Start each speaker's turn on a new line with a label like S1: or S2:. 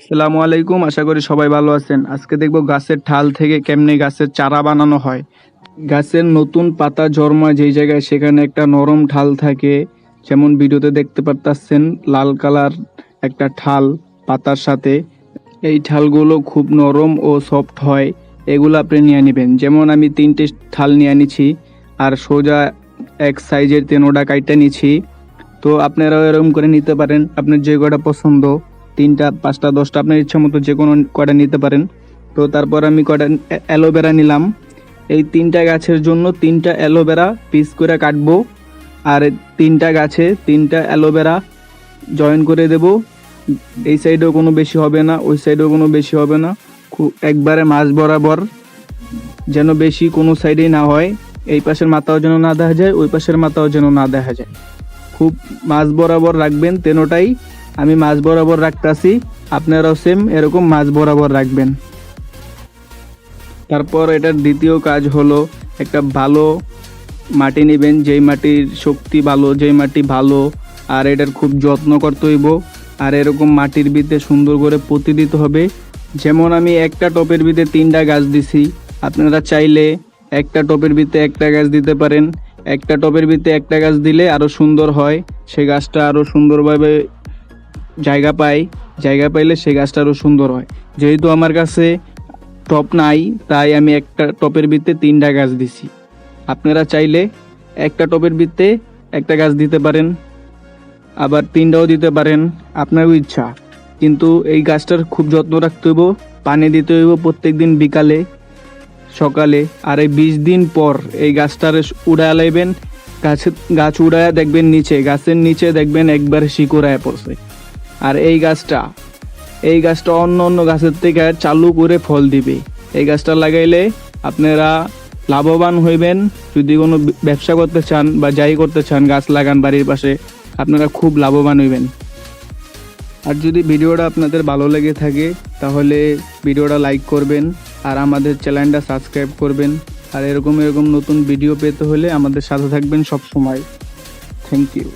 S1: আসসালামু আলাইকুম, আশা করি সবাই ভালো আছেন। আজকে দেখব গাছের ঠাল থেকে কেমনে গাছের চারা বানানো হয়। গাছের নতুন পাতা জন্মায় যেই জায়গায় সেখানে একটা নরম ঠাল থাকে। যেমন ভিডিওতে দেখতে পারতাছেন, লাল কালার একটা ঠাল পাতার সাথে। এই ঠালগুলো খুব নরম ও সফট হয়, এগুলো আপনি নিয়ে নেবেন। যেমন আমি তিনটে ঠাল নিয়ে নিছি, আর সোজা এক সাইজের তেনোটা কাইটা নিছি। তো আপনারাও এরকম করে নিতে পারেন, আপনার যে কটা পছন্দ। তিনটা, পাঁচটা, দশটা আপনার ইচ্ছা মতো যে কোনো কটা নিতে পারেন। তো তারপর আমি কটা অ্যালোভেরা নিলাম। এই তিনটা গাছের জন্য তিনটা অ্যালোভেরা পিস করে কাটবো। আর তিনটা গাছে তিনটা অ্যালোভেরা জয়েন করে দেব। এই সাইডেও কোনো বেশি হবে না, ওই সাইডেও কোনো বেশি হবে না। খুব একবারে মাঝ বরাবর যেন বেশি কোনো সাইডেই না হয়। এই পাশের মাথাও যেন না দেখা যায়, ওই পাশের মাথাও যেন না দেখা যায়। খুব মাঝ বরাবর রাখবেন তেনোটাই। আমি মাঝ বরাবর রাখতাছি, আপনারাও সেম এরকম মাঝ বরাবর রাখবেন। তারপর এটার দ্বিতীয় কাজ হলো একটা ভালো মাটি নেবেন, যেই মাটির শক্তি ভালো, যেই মাটি ভালো, আর এটার খুব যত্ন করতে হইব। আর এরকম মাটির ভিতরে সুন্দর করে পুঁতি দিতে হবে। যেমন আমি একটা টপের ভিতরে তিনটা গাছ দিছি, আপনারা চাইলে একটা টপের ভিতরে একটা গাছ দিতে পারেন। একটা টপের ভিতরে একটা গাছ দিলে আরও সুন্দর হয়, সে গাছটা আরও সুন্দরভাবে জায়গা পাই, জায়গা পাইলে সে গাছটা আরও সুন্দর হয়। যেহেতু আমার কাছে টপ নাই, তাই আমি একটা টপের ভিত্তে তিনটা গাছ দিছি। আপনারা চাইলে একটা টপের ভিত্তে একটা গাছ দিতে পারেন, আবার তিনটাও দিতে পারেন, আপনারও ইচ্ছা। কিন্তু এই গাছটার খুব যত্ন রাখতে হইব, পানি দিতে হইব প্রত্যেক দিন বিকালে, সকালে, আর এই বিশ দিন পর এই গাছটার উড়ায় লাইবেন, গাছ গাছ উড়ায় দেখবেন নিচে, গাছের নিচে দেখবেন একবার শিকড়ায় পড়ছে। আর এই গাছটা এই গাছটা অন্য অন্য গাছের থেকে চালু করে ফল দিবে। এই গাছটা লাগাইলে আপনারা লাভবান হইবেন। যদি কোনো ব্যবসা করতে চান বা যাই করতে চান, গাছ লাগান বাড়ির পাশে, আপনারা খুব লাভবান হইবেন। আর যদি ভিডিওটা আপনাদের ভালো লেগে থাকে, তাহলে ভিডিওটা লাইক করবেন আর আমাদের চ্যানেলটা সাবস্ক্রাইব করবেন। আর এরকম এরকম নতুন ভিডিও পেতে হলে আমাদের সাথে থাকবেন সব সময় থ্যাংক ইউ।